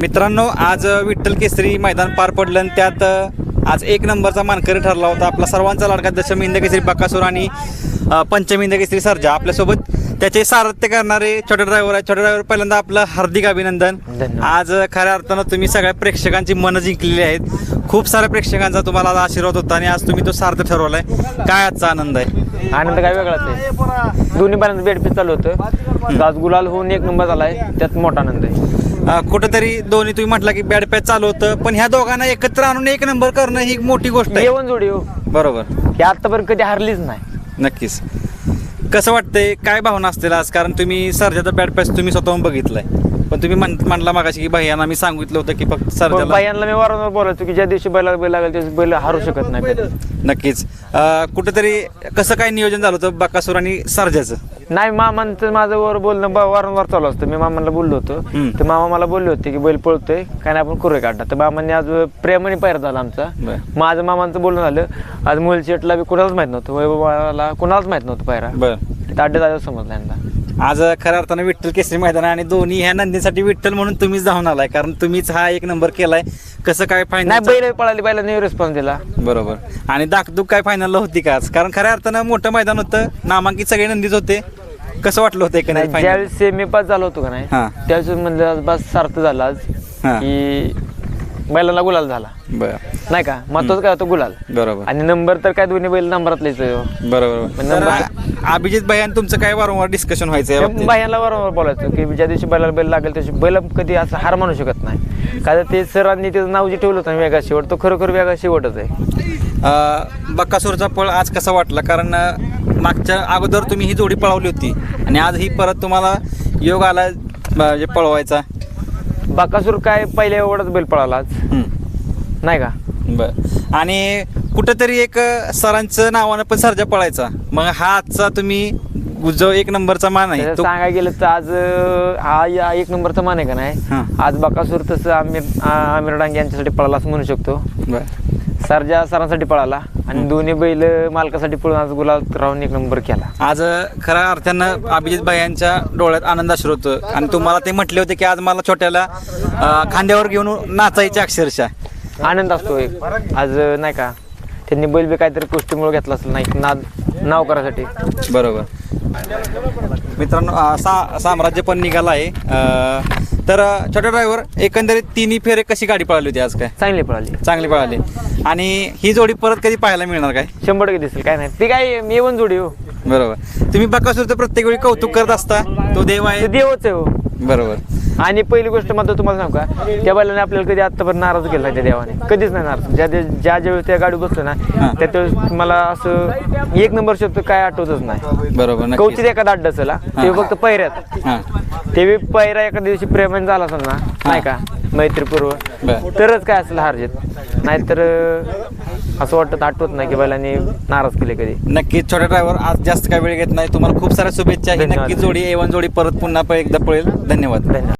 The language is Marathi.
मित्रांनो आज विठ्ठल केसरी मैदान पार पडलं आणि त्यात आज एक नंबरचा मानकरी ठरला होता. आपला सर्वांचा लाडका दशम हिंद केसरी बकासूर आणि पंचम हिंद केसरी सर्जा. आपल्यासोबत त्याचे सारथ्य करणारे छोटे ड्रायव्हर आहे छोटे ड्रायव्हर पहिल्यांदा आपलं हार्दिक अभिनंदन. आज खऱ्या अर्थानं तुम्ही सगळ्या प्रेक्षकांची मनं जिंकलेली आहेत. खूप साऱ्या प्रेक्षकांचा तुम्हाला आज आशीर्वाद होता आणि आज तुम्ही तो सार्थ ठरवलाय. काय आजचा आनंद आहे? आनंद काय वेगळाच आहे. दोन्ही पर्यंत बेडपीस चालू होतं. आज गुलाल होऊन एक नंबर झालाय. त्यात मोठा आनंद आहे. कुठेतरी दोन्ही तुम्ही म्हटला की बॅड पॅच चालू होतं पण ह्या दोघांना एकत्र आणून एक नंबर करणं ही मोठी गोष्ट आहे. जोडी हो. बरोबर. ही आतापर्यंत कधी हरलीच नाही. नक्कीच. कसं वाटतंय? काय भावना असतील आज? कारण तुम्ही सर्जाचा बॅट पॅच तुम्ही स्वतःहून बघितलाय. पण तुम्ही म्हण म्हणला मागाशी की भैयाना मी सांगितलं होतं की फक्त पण सर्जाला बायांना मी वारंवार बोलायचो की ज्या दिवशी बैला बैल लागेल त्या दिवशी बैल हारू शकत नाही. नक्कीच. अं, कुठेतरी कसं काय नियोजन झालं होतं बकासूर आणि सर्जाचं? नाही मामांचं माझं वर बोलणं बा- वारंवार चालू असतं. मी मामांना बोललो होतो. हम्म. तर मामा मला बोलले होते की बैल पळतोय काय नाही आपण करूया काढता तर मामांनी आज प्रेमाने पायरा झाला आमचा. बरं. माझं मामांचं बोलणं झालं. आज मुलशेटला बी कुणालाच माहीत नव्हतं. वैभवाला कुणालाच माहीत नव्हतं पायरा. बरं. अड्डे जायला समजला यांना. आज खऱ्या अर्थानं विठ्ठल केसरी मैदान आहे आणि दोन्ही ह्या नंदीसाठी विठ्ठल म्हणून तुम्हीच धावून आलाय. कारण तुम्हीच हा एक नंबर केलाय. कसं काय नाही फायनल बैल पळाली बैलाने रिस्पॉन्स दिला. बरोबर. आणि दाखदुख काय फायनलला होती का आज? कारण खऱ्या अर्थानं मोठं मैदान होतं. नामांकित सगळे नंदीच होते. कसं वाटलं होतं एकंदरीत नाही, ज्यावेळेस सेमी पास झालो होतो का नाही हा. त्यावेळेस म्हणलं आज बस सार्थ झाला आज. हा. की बैलाला गुलाल झाला. बरं. नाही का? महत्वाचं काय होतं गुलाल? बरोबर. आणि नंबर तर काय दोन्ही बैल नंबरातलेच आहे. बरोबर. तर अभिजित भाई आणि तुमचं काय वारंवार डिस्कशन व्हायचं या बाबतीत? बाह्यांना वारंवार बोलायचं की ज्या दिवशी बैलाला बैल लागेल त्या दिवशी बैल कधी असं हार मानू शकत नाही. का तर ते सरांनी त्याचं नाव जे ठेवलं होतं ना वेगळा शेवट तो खरोखर वेगळा शेवटच आहे. अं, बक्कासूरचा पळ आज कसा वाटला? कारण अं, मागच्या अगोदर तुम्ही ही जोडी पळवली होती. आणि आज ही परत तुम्हाला योग आला म्हणजे पळवायचा. बाकासूर काय पहिल्या एवढाच बैल पळाला आज. हम्म. नाही का? बर. आणि कुठंतरी एक सरांचं नावानं पण सर्जा पळायचा. मग हा आजचा तुम्ही जो एक नंबरचा मान आहे तो सांगायला गेलं तर आज अं, हा या एक नंबरचा मान आहे का हा. नाही आज बाकासूर तसं आमिर आ- आमिर डांगे यांच्यासाठी पळाला असं म्हणू शकतो. बर. सरजा सरांसाठी पळाला. आणि दोन्ही बैल मालकासाठी पळून आज गुलाल राहून एक नंबर केला. आज खऱ्या अर्थानं अभिजित भाई यांच्या डोळ्यात आनंद अश्रू होतं. आणि तुम्हाला ते म्हटले होते की आज मला छोट्याला खांद्यावर घेऊन नाचायचे अक्षरशः. आनंद असतो एक. आज नाही का त्यांनी बैल बी काहीतरी गोष्टीमुळे घेतला असेल नाही नाद नाव करायसाठी बरोबर. मित्रांनो सा साम्राज्य पण निघाला आहे. तर छोटा ड्रायव्हर एकंदरीत तिन्ही फेरे कशी गाडी पळाली होती आज काय? चांगली पळाली. चांगली पळाली. आणि ही जोडी परत कधी पाहायला मिळणार काय? शंभर टक्के दिसेल काय नाही. ती काय मी येऊन जोडी हो. बरोबर. तुम्ही बकासूरचं प्रत्येक वेळी कौतुक करत असता. तो देव आहे. देवच आहे हो. बरोबर. आणि पहिली गोष्ट मात्र तुम्हाला सांगू का? त्या बैलाने आपल्याला कधी आतापर्यंत नाराज केला नाही त्या देवाने. कधीच नाही नाराज. ज्या ज्या ज्या ज्यावेळेस त्या गाडी बसतो ना त्या त्यावेळेस मला असं एक नंबर शब्द काय आठवतच नाही. बरोबर नक्कीच. कौचित एखादा अड्डा चला ते. फक्त पैऱ्यात. हां. ते बी पैरा एका दिवशी प्रेमाने झाला असेल ना नाही का? मैत्रीपूर्व. बर. तरच काय असेल हारजीत. नाहीतर अं, असं वाटत आठवत नाही की बैलांनी नाराज केले कधी. नक्कीच छोटा ड्रायव्हर आज जास्त काय वेळ घेत नाही. तुम्हाला खूप साऱ्या शुभेच्छा. ही धन्यवाद. नक्कीच जोडी एवन जोडी परत पुन्हा प- एकदा पळेल. धन्यवाद. धन्यवाद.